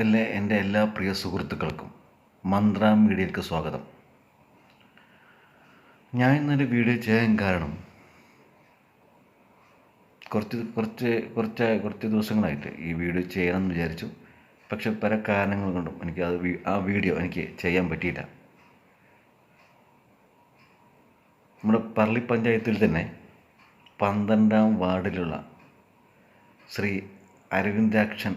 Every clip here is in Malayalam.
എല്ലാ എന്റെ എല്ലാ പ്രിയ സുഹൃത്തുക്കൾക്കും മന്ത്ര മീഡിയയ്ക്ക് സ്വാഗതം. ഞാൻ ഇന്നൊരു വീഡിയോ ചെയ്യാൻ കാരണം കുറച്ച് കുറച്ച് കുറച്ച് കുറച്ച് ദിവസങ്ങളായിട്ട് ഈ വീഡിയോ ചെയ്യണമെന്ന് വിചാരിച്ചു. പക്ഷെ പല കാരണങ്ങൾ കൊണ്ടും എനിക്ക് അത് ആ വീഡിയോ എനിക്ക് ചെയ്യാൻ പറ്റിയില്ല. നമ്മുടെ പള്ളി പഞ്ചായത്തിൽ തന്നെ പന്ത്രണ്ടാം വാർഡിലുള്ള ശ്രീ അരവിന്ദാക്ഷൻ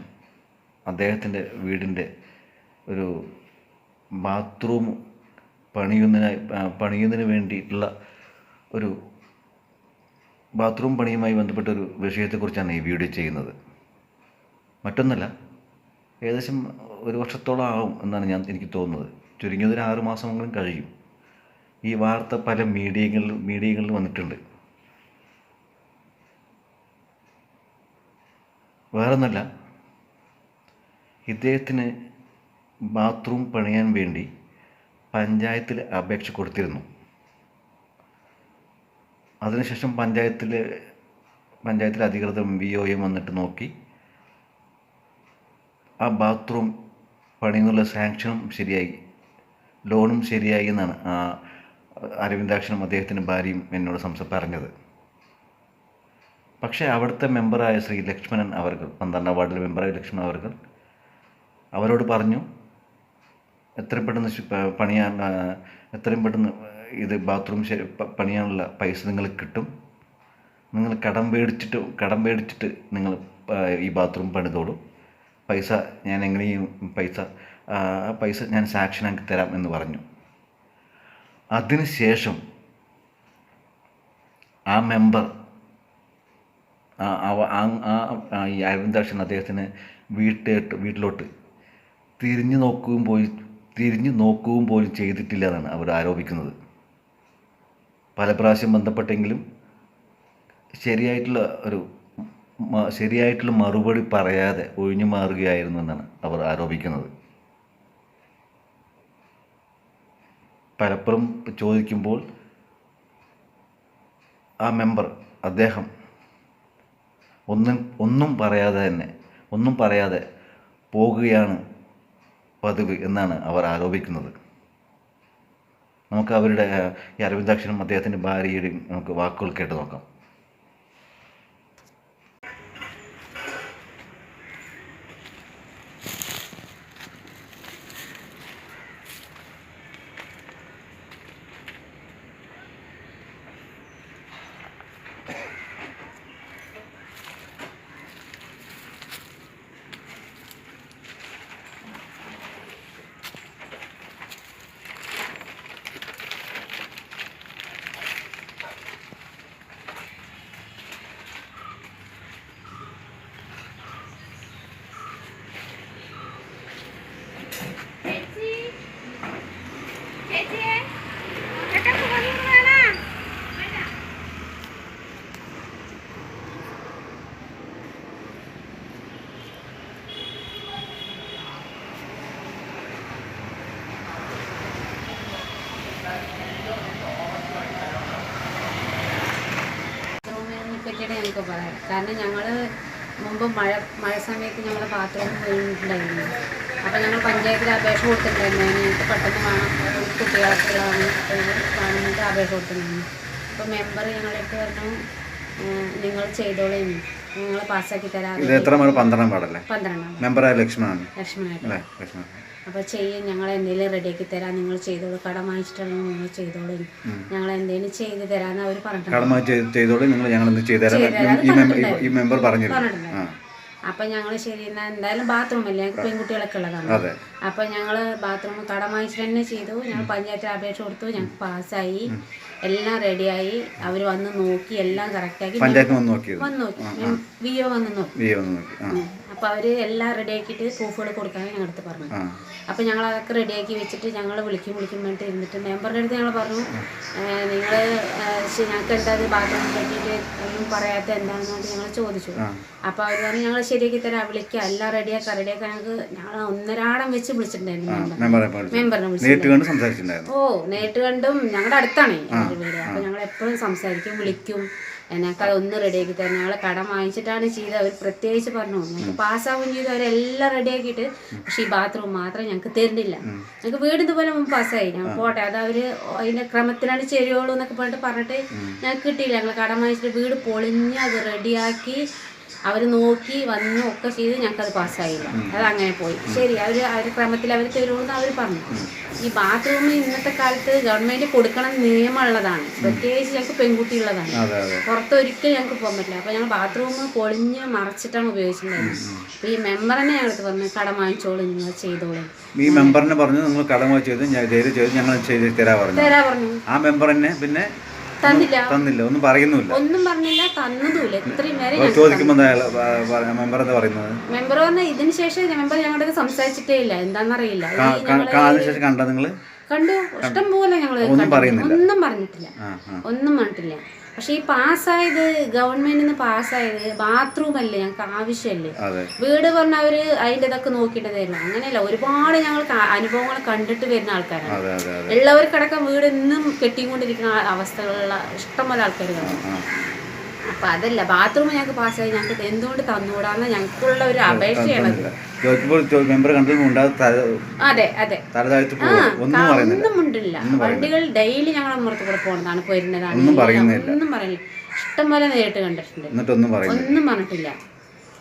അദ്ദേഹത്തിന്റെ വീടിന്റെ ഒരു ബാത്റൂം പണിയുന്നതിനായി പണിയുന്നതിന് വേണ്ടിയിട്ടുള്ള ഒരു ബാത്റൂം പണിയുമായി ബന്ധപ്പെട്ട ഒരു വിഷയത്തെക്കുറിച്ചാണ് ഈ വീഡിയോ ചെയ്യുന്നത്. മറ്റൊന്നല്ല ഏകദേശം ഒരു വർഷത്തോളം ആകും എന്നാണ് ഞാൻ എനിക്ക് തോന്നുന്നത്. ചുരുങ്ങിയത് ഒരു ആറ് മാസമെങ്കിലും കഴിയും. ഈ വാർത്ത പല മീഡിയകളിലും മീഡിയകളിൽ വന്നിട്ടുണ്ട്. വേറൊന്നല്ല ഇദ്ദേഹത്തിന് ബാത്റൂം പണിയാൻ വേണ്ടി പഞ്ചായത്തിൽ അപേക്ഷ കൊടുത്തിരുന്നു. അതിനുശേഷം പഞ്ചായത്തിൽ പഞ്ചായത്തിലെ അധികൃതർ വി ഒ എം വന്നിട്ട് നോക്കി ആ ബാത്റൂം പണിയെന്നുള്ള സാങ്ഷനും ശരിയായി ലോണും ശരിയായി എന്നാണ് ആ അരവിന്ദാക്ഷനും അദ്ദേഹത്തിന്റെ ഭാര്യയും എന്നോട് സംസ പറഞ്ഞത്. പക്ഷേ അവിടുത്തെ മെമ്പറായ ശ്രീ ലക്ഷ്മണൻ അവർകൾ പന്ത്രണ്ടാം വാർഡിലെ മെമ്പറായ ലക്ഷ്മണൻ അവർകൾ അവരോട് പറഞ്ഞു എത്രയും പെട്ടെന്ന് പണിയാൻ എത്രയും പെട്ടെന്ന് ഇത് ബാത്റൂം ശരി പണിയാനുള്ള പൈസ നിങ്ങൾ കിട്ടും. നിങ്ങൾ കടം മേടിച്ചിട്ട് കടം മേടിച്ചിട്ട് നിങ്ങൾ ഈ ബാത്റൂം പണിതോളൂ. പൈസ ഞാൻ എങ്ങനെയും പൈസ പൈസ ഞാൻ സാക്ഷനാക്കി തരാം എന്ന് പറഞ്ഞു. അതിനുശേഷം ആ മെമ്പർ ആ അരവിന്ദാക്ഷൻ അദ്ദേഹത്തിന് വീട്ടിലോട്ട് വീട്ടിലോട്ട് തിരിഞ്ഞു നോക്കുകയും പോയി തിരിഞ്ഞു നോക്കുകയും പോലും ചെയ്തിട്ടില്ല എന്നാണ് അവർ ആരോപിക്കുന്നത്. പല പ്രാവശ്യം ബന്ധപ്പെട്ടെങ്കിലും ശരിയായിട്ടുള്ള ഒരു ശരിയായിട്ടുള്ള മറുപടി പറയാതെ ഒഴിഞ്ഞു മാറുകയായിരുന്നു എന്നാണ് അവർ ആരോപിക്കുന്നത്. പലപ്പോഴും ചോദിക്കുമ്പോൾ ആ മെമ്പർ അദ്ദേഹം ഒന്നും ഒന്നും പറയാതെ തന്നെ ഒന്നും പറയാതെ പോകുകയാണ് പതിവ് എന്നാണ് അവർ ആരോപിക്കുന്നത്. നമുക്ക് അവരുടെ ഈ അരവിന്ദാക്ഷനും അദ്ദേഹത്തിന്റെ ഭാര്യയുടെയും നമുക്ക് വാക്കുകൾ കേട്ട് നോക്കാം ചേച്ചി ചേച്ചി ചേട്ടാ ഫോണിൽ വേണം ബാത്റൂമിനെ പറ്റിയിട്ട് ഞങ്ങൾക്ക് കാരണം ഞങ്ങൾ മുമ്പ് മഴ മഴ സമയത്ത് ഞങ്ങൾ ബാത്റൂം വീണിട്ടുണ്ടായിരുന്നു അപ്പോൾ ഞങ്ങൾ പഞ്ചായത്തിൽ അപേക്ഷ കൊടുത്തിട്ടുണ്ടായിരുന്നു. ഞങ്ങൾക്ക് പെട്ടെന്ന് വേണം കുട്ടികൾക്കുള്ളതാണ് വേണമെന്നിട്ട് അപേക്ഷ കൊടുത്തിട്ടുണ്ടായിരുന്നു. അപ്പോൾ മെമ്പർ ഞങ്ങളെടുത്ത് പറഞ്ഞു നിങ്ങൾ ചെയ്തോളേ നിങ്ങൾ പാസ്സാക്കി തരാം. പന്ത്രണ്ടാം പന്ത്രണ്ടാം മെമ്പറായ ലക്ഷ്മണാണ്. ലക്ഷ്മണ അല്ലേ? ലക്ഷ്മണൻ അപ്പോൾ ചെയ്യും ഞങ്ങൾ എന്തെങ്കിലും റെഡിയാക്കി തരാം. നിങ്ങൾ ചെയ്തോളൂ. കടം വാങ്ങിച്ചിട്ടാണെങ്കിൽ നിങ്ങൾ ചെയ്തോളൂ. ഞങ്ങൾ എന്തെങ്കിലും ചെയ്ത് തരാമെന്ന് അവർ പറഞ്ഞിട്ടുണ്ട്. അപ്പം ഞങ്ങൾ ശരി എന്നാൽ എന്തായാലും ബാത്റൂം അല്ലേ? ഞങ്ങൾക്ക് പെൺകുട്ടികളൊക്കെ ഉള്ളതാണ്. അപ്പം ഞങ്ങൾ ബാത്റൂം കടം വാങ്ങിച്ചിട്ട് തന്നെ ചെയ്തു. ഞങ്ങൾ പഞ്ചായത്തിൽ അപേക്ഷ കൊടുത്തു. ഞങ്ങൾക്ക് പാസ്സായി. എല്ലാം റെഡിയായി അവർ വന്ന് നോക്കി എല്ലാം കറക്റ്റാക്കി വന്ന് നോക്കി. വി ഒ വന്ന് നോക്കി. അപ്പോൾ അവർ എല്ലാം റെഡിയാക്കിയിട്ട് പ്രൂഫുകൾ കൊടുക്കാൻ ഞങ്ങളുടെ അടുത്ത് പറഞ്ഞു അപ്പോൾ ഞങ്ങൾ അതൊക്കെ റെഡിയാക്കി വെച്ചിട്ട് ഞങ്ങൾ വിളിക്കും വിളിക്കും വേണ്ടി ഇരുന്നിട്ട് മെമ്പറുടെ അടുത്ത് ഞങ്ങൾ പറഞ്ഞു നിങ്ങൾ ഞങ്ങൾക്ക് എന്താ ബാത്റൂമിനെ പറ്റിയിട്ട് ഒന്നും പറയാത്ത എന്താണെന്ന് ഞങ്ങൾ ചോദിച്ചു. അപ്പോൾ അവർ പറഞ്ഞു ഞങ്ങൾ ശരിയാക്കി തരാം വിളിക്കാം എല്ലാം റെഡിയാക്കാം റെഡിയാക്കാൻ ഞങ്ങൾക്ക് ഞങ്ങൾ ഒന്നരാടം വെച്ച് വിളിച്ചിട്ടുണ്ടായിരുന്നു മെമ്പറിനെ വിളിച്ചു നേരിട്ട് കണ്ട് സംസാരിച്ചിട്ടുണ്ടായിരുന്നു. ഓ നേരിട്ട് കണ്ടും ഞങ്ങളുടെ അടുത്താണ് അപ്പോൾ ഞങ്ങൾ എപ്പോഴും സംസാരിക്കും വിളിക്കും. ഞങ്ങൾക്ക് അതൊന്ന് റെഡിയാക്കി തരണം. അവളെ കടം വാങ്ങിച്ചിട്ടാണ് ചെയ്തത്. അവർ പ്രത്യേകിച്ച് പറഞ്ഞു. ഞങ്ങൾക്ക് പാസ്സാവുകയും ചെയ്തു. അവരെല്ലാം റെഡിയാക്കിയിട്ട് പക്ഷെ ഈ ബാത്റൂം മാത്രം ഞങ്ങൾക്ക് തരുന്നില്ല. ഞങ്ങൾക്ക് വീട് ഇതുപോലെ മുമ്പ് പാസ്സായി. ഞാൻ പോട്ടെ. അത് അവർ അതിന്റെ ക്രമത്തിലാണ് ചെയ്യുള്ളൂ എന്നൊക്കെ പറഞ്ഞിട്ട് പറഞ്ഞിട്ട് ഞങ്ങൾക്ക് കിട്ടിയില്ല. ഞങ്ങൾ കടം വാങ്ങിച്ചിട്ട് വീട് പൊളിഞ്ഞ് അത് റെഡിയാക്കി അവർ നോക്കി വന്നു ഒക്കെ ചെയ്ത് ഞങ്ങൾക്കത് പാസ്സായില്ല. അത് അങ്ങനെ പോയി. ശരി അവർ അവർ ക്രമത്തിൽ അവർ തരുമെന്ന് അവർ പറഞ്ഞു. ഈ ബാത്റൂമിൽ ഇന്നത്തെ കാലത്ത് ഗവൺമെന്റ് കൊടുക്കണം നിയമമുള്ളതാണ്. പ്രത്യേകിച്ച് ഞങ്ങൾക്ക് പെൺകുട്ടിയുള്ളതാണ്. പുറത്തൊരിക്കലും ഞങ്ങൾക്ക് പോകാൻ പറ്റില്ല. അപ്പോൾ ഞങ്ങൾ ബാത്റൂം പൊളിഞ്ഞ് മറച്ചിട്ടാണ് ഉപയോഗിച്ചിട്ടുണ്ടായിരുന്നത് അപ്പോൾ ഈ മെമ്പറിനെ ഞങ്ങൾക്ക് പറഞ്ഞു കടം വാങ്ങിച്ചോളൂ നിങ്ങൾ ചെയ്തോളൂ. ഈ മെമ്പറിനെ പറഞ്ഞു നിങ്ങൾ കടമ ചെയ്ത് ഞാൻ ചെയ്ത് ഞങ്ങൾ ചെയ്ത് തരാ പറഞ്ഞു. തരാ പറഞ്ഞു. ആ മെമ്പറിനെ തന്നെ പിന്നെ തന്നില്ല. തന്നില്ല ഒന്നും പറയുന്നില്ല ഒന്നും പറഞ്ഞില്ല തന്നതുമില്ല. ഇത്രയും നേരം ചോദിക്കുമ്പോൾ മെമ്പർ എന്താ പറയുന്നത്? മെമ്പർ ഇതിന് ശേഷം മെമ്പർ ഞങ്ങളുടെ സംസാരിച്ചിട്ടേ ഇല്ല. എന്താണെന്നറിയില്ല കണ്ട കണ്ടു. ഇഷ്ടം പോലെ ഞങ്ങൾ ഒന്നും പറഞ്ഞിട്ടില്ല. ഒന്നും പറഞ്ഞിട്ടില്ല. പക്ഷെ ഈ പാസ്സായത് ഗവൺമെന്റിൽ നിന്ന് പാസ്സായത് ബാത്റൂം അല്ലേ ഞങ്ങൾക്ക് ആവശ്യമല്ലേ? വീട് പറഞ്ഞ അവർ അതിന്റെ ഇതൊക്കെ നോക്കിയിട്ട് തരും അങ്ങനെയല്ല ഒരുപാട് ഞങ്ങൾ അനുഭവങ്ങൾ കണ്ടിട്ട് വരുന്ന ആൾക്കാരാണ്. ഉള്ളവർക്കടക്കം വീട് ഇന്നും കെട്ടിക്കൊണ്ടിരിക്കുന്ന അവസ്ഥകളുള്ള ഇഷ്ടംപോലെ ആൾക്കാർ കാണും അപ്പൊ അതല്ല ബാത്റൂം ഞങ്ങൾക്ക് പാസ്സായി ഞങ്ങൾക്ക് എന്തുകൊണ്ട് തന്നുകൂടാന്ന് ഞങ്ങൾക്കുള്ള ഒരു അപേക്ഷയാണത് തല അതെ അതെ. ഒന്നും ഉണ്ടില്ല വണ്ടികൾ ഡെയിലി ഞങ്ങളെ മുറത്ത് കൂടെ പോകുന്നതാണ് പോരുന്നതാണ്. ഒന്നും പറയുന്നില്ല. ഒന്നും പറയില്ല ഇഷ്ടം പോലെ നേരിട്ട് കണ്ടിട്ടുണ്ട്. ഒന്നും പറഞ്ഞിട്ടില്ല.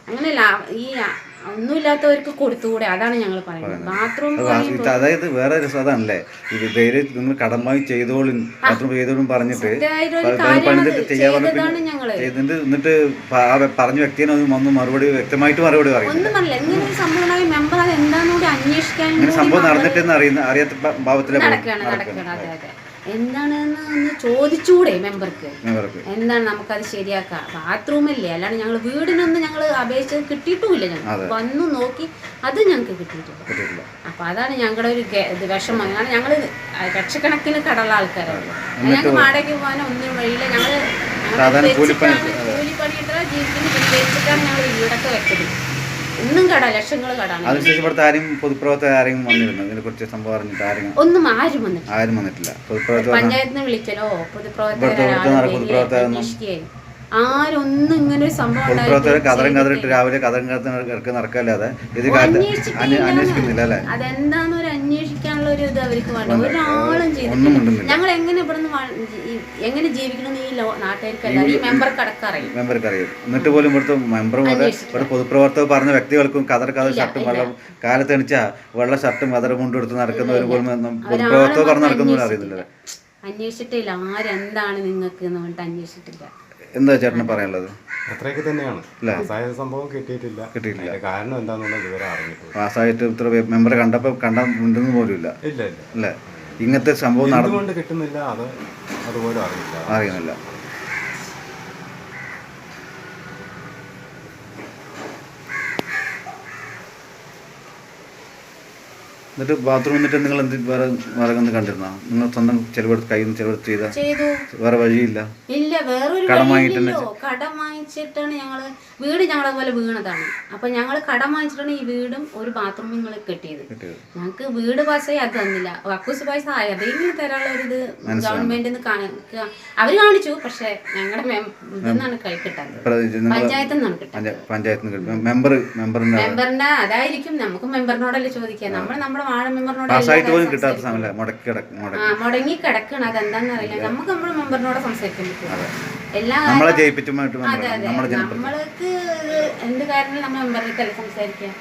അങ്ങനെയല്ല ഈ ഒന്നുമില്ലാത്തവർക്ക് കൊടുത്തുകൂടെ? അതാണ് ഞങ്ങൾ പറയുന്നത്. ബാത്റൂം അതായത് വേറെ രസം അതാണല്ലേ ഇത് ധൈര്യം നിങ്ങൾ കടമായി ചെയ്തോളും ബാത്റൂം ചെയ്തോളും പറഞ്ഞിട്ട് പണിതിട്ട് ചെയ്യാൻ പറഞ്ഞ ചെയ്തതാണ് എന്നിട്ട് പറഞ്ഞ വ്യക്തിനെ ഒന്ന് മറുപടി വ്യക്തമായിട്ട് മറുപടി പറയും ഇങ്ങനെ സംഭവം നടന്നിട്ടെന്ന് അറിയുന്ന അറിയാത്ത ഭ- ഭാവത്തിലെ നടക്കുകയാണ് നടക്കുകയാണ്. അതെ അതെ. എന്താണെന്ന് ഒന്ന് ചോദിച്ചൂടെ മെമ്പർക്ക്? എന്താണ് നമുക്കത് ശരിയാക്കാം? ബാത്റൂമല്ലേ അല്ലാണ്ട് ഞങ്ങൾ വീടിനൊന്നും ഞങ്ങൾ അപേക്ഷിച്ചത് കിട്ടിയിട്ടുമില്ല ഞങ്ങൾ വന്നു നോക്കി അത് ഞങ്ങൾക്ക് കിട്ടിയിട്ടില്ല. അപ്പൊ അതാണ് ഞങ്ങളുടെ ഒരു ഇത് വിഷമം. കാരണം ഞങ്ങൾ ലക്ഷക്കണക്കിന് കടള്ള ആൾക്കാരാണ് ഞങ്ങൾക്ക് വാടകയ്ക്ക് പോകാനോ ഒന്നും വഴിയില്ല. ഞങ്ങൾ കൂലിപ്പണി വെച്ചിട്ടാണ് ഞങ്ങൾ വീടൊക്കെ വെച്ചത്. ഇന്നും കട ലക്ഷങ്ങൾ കടാണ് അതിനുശേഷം ഇവിടുത്തെ ആരും പൊതുപ്രവർത്തകർ വന്നിരുന്നു ഇതിനെ കുറിച്ച് സംഭവം അറിഞ്ഞിട്ട് ഒന്നും ആരും വന്നിട്ട് ആരും വന്നിട്ടില്ല. പൊതുപ്രവർത്തകർ പഞ്ചായത്തിൽ നിന്ന് വിളിക്കലോ പൊതുപ്രവർത്തകർ പൊതുപ്രവർത്തകരൊന്നും ആരൊന്നും ഇങ്ങനെ ഒരു സംഭവം രാവിലെ നടക്കല്ലാതെ അതെന്താന്ന് ഒരു അന്വേഷിക്കാനുള്ള ഒരു ഇത് അവർക്ക് വേണ്ട. ഒരാളും ചെയ്തിട്ടില്ല. ഞങ്ങൾ എങ്ങനെ ഇവിടുന്ന് വാ- എങ്ങനെ ജീവിക്കണം ഈ നാട്ടുകാർക്കല്ല ഈ മെമ്പർക്ക് അടക്കറിയും മെമ്പർക്ക് അറിയും എന്നിട്ട് പോലും ഇവിടുത്തെ മെമ്പർ പോലെ ഇവിടെ പൊതുപ്രവർത്തകർ പറഞ്ഞ വ്യക്തികൾക്കും കതർ കതർ ഷർട്ടും വെള്ളം കാലത്ത് എണിച്ച വെള്ള ഷർട്ടും കതർ കൊണ്ടെടുത്ത് എടുത്ത് നടക്കുന്നവർ പോലും പൊതുപ്രവർത്തകർ പറഞ്ഞ് നടക്കുന്നവരും അറിയുന്നില്ല. അന്വേഷിച്ചിട്ടില്ല. ആരെന്താണ് നിങ്ങൾക്ക് എന്ന് പറഞ്ഞിട്ട് അന്വേഷിച്ചിട്ടില്ല. എന്താ ചേട്ടന് പറയാനുള്ളത്? അത്രയൊക്കെ തന്നെയാണ്. പാസ്സായ സംഭവം കിട്ടിയിട്ടില്ല. കിട്ടിയിട്ടില്ല. കാരണം എന്താണെന്നുള്ള വിവരം അറിഞ്ഞിട്ടില്ല. പാസ്സായിട്ട് ഇത്ര മെമ്പറെ കണ്ടപ്പോൾ കണ്ട ഉണ്ടെന്ന് പോലും ഇല്ല. ഇല്ല ഇല്ല. അല്ലേ? ഇങ്ങനത്തെ സംഭവം നടന്നു കിട്ടുന്നില്ല അത് അതുപോലും അറിയില്ല. അറിയുന്നില്ല. എന്നിട്ട് ബാത്റൂം നിന്നിട്ട് നിങ്ങൾ എന്ത് വേറെ വേറെ ഒന്ന് കണ്ടിരുന്നോ? നിങ്ങൾ സ്വന്തം ചെലവെടുത്ത് കയ്യിൽ നിന്ന് ചെലവെടുത്ത് ചെയ്ത വേറെ വഴിയില്ല? ഇല്ല വേറൊരു കടം വാങ്ങിയിട്ടുണ്ട് കടം വാങ്ങിച്ചിട്ടാണ് ഞങ്ങൾ വീട് ഞങ്ങളെ പോലെ വീണതാണ്. അപ്പൊ ഞങ്ങൾ കടം വാങ്ങിച്ചിട്ടാണ് ഈ വീടും ഒരു ബാത്റൂമും നിങ്ങൾ കെട്ടിയത്. ഞങ്ങൾക്ക് വീട് പാസ്സായി അത് തന്നില്ല. വക്കൂസ് പൈസ അതെങ്കിലും തരാനുള്ള ഒരു ഇത് ഗവൺമെന്റിൽ നിന്ന് അവർ കാണിച്ചു. പക്ഷെ ഞങ്ങളുടെ ഇതെന്നാണ് കൈ കിട്ടാത്തത് പഞ്ചായത്തിൽ നിന്നാണ് കിട്ടുന്നത് മെമ്പറിന്റെ അതായിരിക്കും. നമുക്ക് മെമ്പറിനോടല്ലേ ചോദിക്കാം നമ്മൾ നമ്മുടെ വാർഡ് മെമ്പറിനോട് പാസ്സായിട്ട് പോലും കിട്ടാത്ത സമയം മുടക്കി കിടക്കും ആ മുടങ്ങി കിടക്കണം. അതെന്താന്ന് അറിയില്ല നമുക്ക് നമ്മുടെ മെമ്പറിനോട് സംസാരിക്കാൻ പറ്റും. എല്ലാ അതെ അതെ. നമ്മൾക്ക് എന്ത് കാര്യങ്ങളും നമ്മൾ മെമ്പറിനെ സംസാരിക്കാം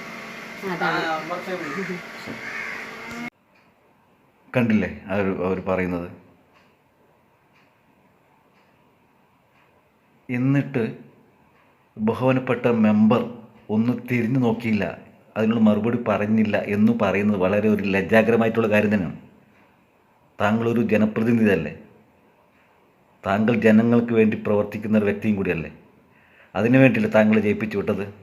കണ്ടില്ലേ അവർ അവർ പറയുന്നത്? എന്നിട്ട് ബഹുമാനപ്പെട്ട മെമ്പർ ഒന്ന് തിരിഞ്ഞു നോക്കിയില്ല. അതിനുള്ള മറുപടി പറഞ്ഞില്ല എന്ന് പറയുന്നത് വളരെ ഒരു ലജ്ജാകരമായിട്ടുള്ള കാര്യം തന്നെയാണ്. താങ്കളൊരു ജനപ്രതിനിധിയല്ലേ? താങ്കൾ ജനങ്ങൾക്ക് വേണ്ടി പ്രവർത്തിക്കുന്ന ഒരു വ്യക്തിയും കൂടിയല്ലേ? അതിനു വേണ്ടിയല്ലേ താങ്കൾ ജയിപ്പിച്ചു വിട്ടത്?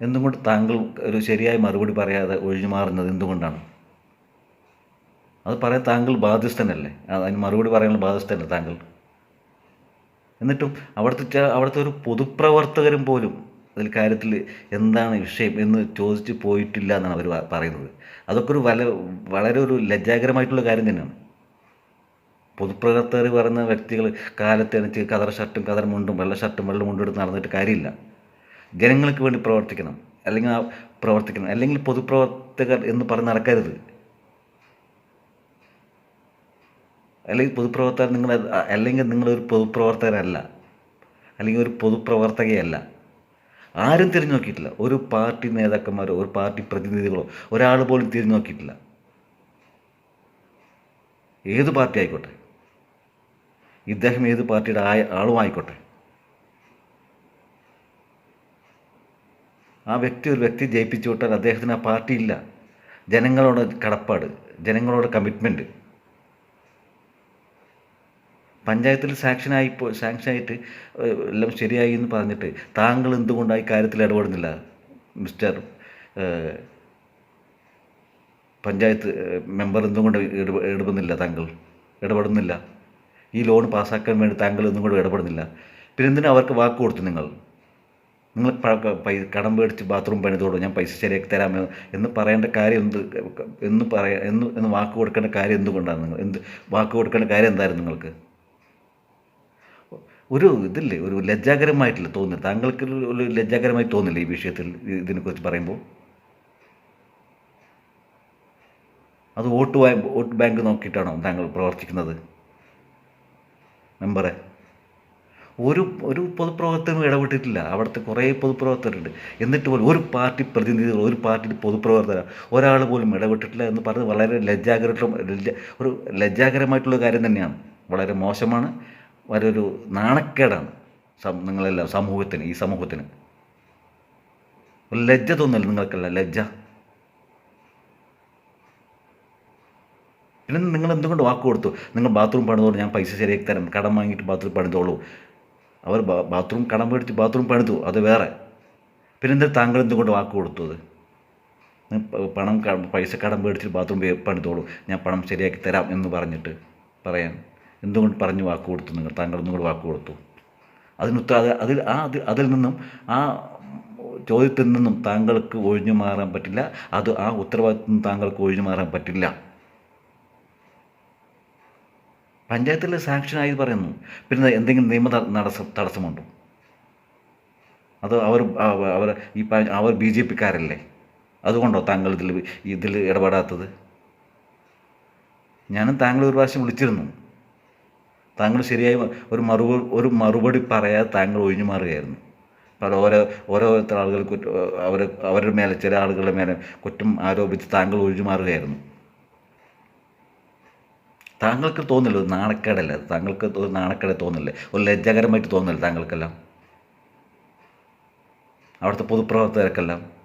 എന്തുകൊണ്ട് താങ്കൾ ഒരു ശരിയായ മറുപടി പറയാതെ ഒഴിഞ്ഞു മാറുന്നത് എന്തുകൊണ്ടാണ്? അത് പറയാൻ താങ്കൾ ബാധ്യസ്ഥനല്ലേ? അതിന് മറുപടി പറയാനുള്ള ബാധ്യസ്ഥനല്ലേ താങ്കൾ? എന്നിട്ടും അവിടുത്തെ അവിടുത്തെ ഒരു പൊതുപ്രവർത്തകരും പോലും അതിൽ കാര്യത്തിൽ എന്താണ് വിഷയം എന്ന് ചോദിച്ച് പോയിട്ടില്ല എന്നാണ് അവർ പറയുന്നത്. അതൊക്കെ ഒരു വല വളരെ ഒരു ലജ്ജാകരമായിട്ടുള്ള കാര്യം തന്നെയാണ്. പൊതുപ്രവർത്തകർ പറയുന്ന വ്യക്തികൾ കാലത്തനുസരിച്ച് കതർ ഷർട്ടും കതർ മുണ്ടും വെള്ള ഷർട്ടും വെള്ള മുണ്ടും എടുത്ത് നടന്നിട്ട് കാര്യമില്ല. ജനങ്ങൾക്ക് വേണ്ടി പ്രവർത്തിക്കണം. അല്ലെങ്കിൽ ആ പ്രവർത്തിക്കണം. അല്ലെങ്കിൽ പൊതുപ്രവർത്തകർ എന്ന് പറഞ്ഞ് നടക്കരുത്. അല്ലെങ്കിൽ പൊതുപ്രവർത്തകർ നിങ്ങൾ അല്ലെങ്കിൽ നിങ്ങളൊരു പൊതുപ്രവർത്തകരല്ല. അല്ലെങ്കിൽ ഒരു പൊതുപ്രവർത്തകയല്ല. ആരും തിരിഞ്ഞു നോക്കിയിട്ടില്ല. ഒരു പാർട്ടി നേതാക്കന്മാരോ ഒരു പാർട്ടി പ്രതിനിധികളോ ഒരാൾ പോലും തിരിഞ്ഞു നോക്കിയിട്ടില്ല. ഏത് പാർട്ടി ആയിക്കോട്ടെ? ഇദ്ദേഹം ഏത് പാർട്ടിയുടെ ആയ ആളും ആയിക്കോട്ടെ? ആ വ്യക്തി ഒരു വ്യക്തി ജയിപ്പിച്ചു വിട്ടാൽ അദ്ദേഹത്തിന് ആ പാർട്ടി ഇല്ല. ജനങ്ങളോട് കടപ്പാട് ജനങ്ങളോട് കമ്മിറ്റ്മെന്റ് പഞ്ചായത്തിൽ സാങ്ഷനായി ഏഹ്, എല്ലാം ശരിയായി എന്ന് പറഞ്ഞിട്ട് താങ്കൾ എന്തുകൊണ്ടാണ് ഈ കാര്യത്തിൽ ഇടപെടുന്നില്ല? മിസ്റ്റർ പഞ്ചായത്ത് മെമ്പർ എന്തുകൊണ്ട് ഇടപെടുന്നില്ല താങ്കൾ? ഇടപെടുന്നില്ല. ഈ ലോൺ പാസ്സാക്കാൻ വേണ്ടി താങ്കൾ ഒന്നും കൂടെ ഇടപെടുന്നില്ല? പിന്നെ എന്തിനാ അവർക്ക് വാക്ക് കൊടുത്തു നിങ്ങൾ? നിങ്ങൾ കടം മേടിച്ച് ബാത്റൂം പണിതോളൂ ഞാൻ പൈസ ശരിയാക്കി തരാം എന്ന് പറയേണ്ട കാര്യം എന്ത് എന്ന് പറയാ എന്ന് വാക്ക് കൊടുക്കേണ്ട കാര്യം എന്തുകൊണ്ടാണ് നിങ്ങൾ? എന്ത് വാക്ക് കൊടുക്കേണ്ട കാര്യം എന്തായിരുന്നു നിങ്ങൾക്ക്? ഒരു ഇതില്ലേ ഒരു ലജ്ജാകരമായിട്ടില്ല തോന്നുന്നത്? താങ്കൾക്ക് ഒരു- ലജ്ജാകരമായി തോന്നില്ല ഈ വിഷയത്തിൽ ഇതിനെക്കുറിച്ച് പറയുമ്പോൾ? അത് വോട്ട് വോട്ട് ബാങ്ക് നോക്കിയിട്ടാണോ താങ്കൾ പ്രവർത്തിക്കുന്നത്? മെമ്പറെ ഒരു ഒരു പൊതുപ്രവർത്തനം ഇടപെട്ടിട്ടില്ല. അവിടുത്തെ കുറേ പൊതുപ്രവർത്തകരുണ്ട്. എന്നിട്ട് പോലും ഒരു പാർട്ടി പ്രതിനിധികൾ ഒരു പാർട്ടി പൊതുപ്രവർത്തകർ ഒരാൾ പോലും ഇടപെട്ടിട്ടില്ല എന്ന് പറഞ്ഞത് വളരെ ലജ്ജാകരമായിട്ടുള്ള ഒരു ലജ്ജാകരമായിട്ടുള്ള കാര്യം തന്നെയാണ്. വളരെ മോശമാണ്. വളരെ ഒരു നാണക്കേടാണ് നിങ്ങളെല്ലാം സമൂഹത്തിന് ഈ സമൂഹത്തിന്. ഒരു ലജ്ജ തോന്നില്ല നിങ്ങൾക്കല്ല ലജ്ജ. പിന്നെ നിങ്ങൾ എന്തുകൊണ്ട് വാക്ക് കൊടുത്തു? നിങ്ങൾ ബാത്റൂം പണിതോളൂ ഞാൻ പൈസ ശരിയാക്കി തരാം കടം വാങ്ങിയിട്ട് ബാത്റൂം പണിതോളൂ. അവർ ബാത്റൂം കടം മേടിച്ച് ബാത്റൂം പണിതു അത് വേറെ. പിന്നെ എന്താ താങ്കൾ എന്തുകൊണ്ട് വാക്ക് കൊടുത്തു അത്? നിങ്ങൾ പണം പൈസ കടം മേടിച്ച് ബാത്റൂം പണിതോളൂ ഞാൻ പണം ശരിയാക്കി തരാം എന്ന് പറഞ്ഞിട്ട് പറയാൻ. എന്തുകൊണ്ട് പറഞ്ഞ് വാക്ക് കൊടുത്തു നിങ്ങൾ? താങ്കൾ എന്തുകൊണ്ട് വാക്ക് കൊടുത്തു. അതിനുത്തര അത് അതിൽ ആ അത് അതിൽ നിന്നും ആ ചോദ്യത്തിൽ നിന്നും താങ്കൾക്ക് ഒഴിഞ്ഞു മാറാൻ പറ്റില്ല. അത് ആ ഉത്തരവാദിത്വം താങ്കൾക്ക് ഒഴിഞ്ഞു മാറാൻ പറ്റില്ല. പഞ്ചായത്തിൽ സാങ്ഷനായി പറയുന്നു. പിന്നെ എന്തെങ്കിലും നിയമ തടസ്സം തടസ്സമുണ്ടോ? അത് അവർ അവർ ഈ അവർ ബി ജെ പിക്കാരല്ലേ? അതുകൊണ്ടോ താങ്കൾ ഇതിൽ ഇതിൽ ഇടപെടാത്തത്? ഞാനും താങ്കൾ ഒരു പ്രാവശ്യം വിളിച്ചിരുന്നു. താങ്കൾ ശരിയായി ഒരു മറു ഒരു മറുപടി പറയാതെ താങ്കൾ ഒഴിഞ്ഞു മാറുകയായിരുന്നു. പല ഓരോ ഓരോരുത്തർ ആളുകൾ കുറ്റം അവർ അവരുടെ മേലെ ചില ആളുകളുടെ മേലെ കുറ്റം ആരോപിച്ച് താങ്കൾ ഒഴിഞ്ഞു മാറുകയായിരുന്നു. താങ്കൾക്ക് തോന്നില്ല ഒരു നാണക്കേടല്ല താങ്കൾക്ക് ഒരു നാണക്കേട് തോന്നില്ലേ? ഒരു ലജ്ജാകരമായിട്ട് തോന്നില്ല താങ്കൾക്കെല്ലാം? അവിടുത്തെ പൊതുപ്രവർത്തകർക്കെല്ലാം?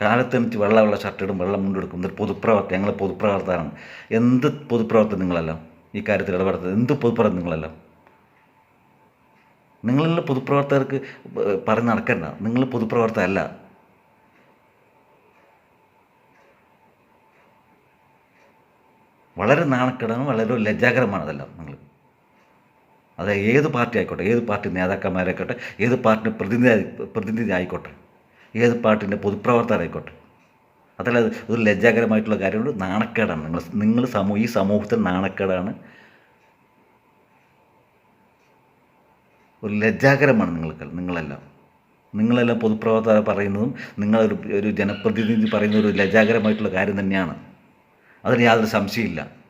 കാലത്തെണിച്ച് വെള്ള വെള്ള ഷർട്ടിടും വെള്ളം മുണ്ടെടുക്കും. എന്നിട്ട് പൊതുപ്രവർത്തനം ഞങ്ങൾ പൊതുപ്രവർത്തകരാണ്. എന്ത് പൊതുപ്രവർത്തനം നിങ്ങളെല്ലാം ഈ കാര്യത്തിൽ ഇടപെടുത്തത് എന്ത് പൊതുപ്രവർത്തനം നിങ്ങളെല്ലാം? നിങ്ങളെല്ലാം പൊതുപ്രവർത്തകർക്ക് പറഞ്ഞ് നടക്കണ്ട. നിങ്ങൾ പൊതുപ്രവർത്തകരല്ല. വളരെ നാണക്കേടാണ് വളരെ ലജ്ജാകരമാണ് അതെല്ലാം നിങ്ങൾ. അത് ഏത് പാർട്ടി ആയിക്കോട്ടെ ഏത് പാർട്ടി നേതാക്കന്മാരായിക്കോട്ടെ ഏത് പാർട്ടി പ്രതിനിധി പ്രതിനിധി ആയിക്കോട്ടെ. ഏത് പാർട്ടിന്റെ പൊതുപ്രവർത്തകരായിക്കോട്ടെ അതല്ല അത് ഒരു ലജ്ജാകരമായിട്ടുള്ള കാര്യമുണ്ട്. നാണക്കേടാണ്. നിങ്ങൾ നിങ്ങൾ സമൂഹ ഈ സമൂഹത്തിൽ നാണക്കേടാണ്. ഒരു ലജ്ജാകരമാണ് നിങ്ങൾക്ക് നിങ്ങളെല്ലാം. നിങ്ങളെല്ലാം പൊതുപ്രവർത്തകർ പറയുന്നതും നിങ്ങളൊരു ഒരു ജനപ്രതിനിധി പറയുന്ന ഒരു ലജ്ജാകരമായിട്ടുള്ള കാര്യം തന്നെയാണ്. അതിന് യാതൊരു സംശയമില്ല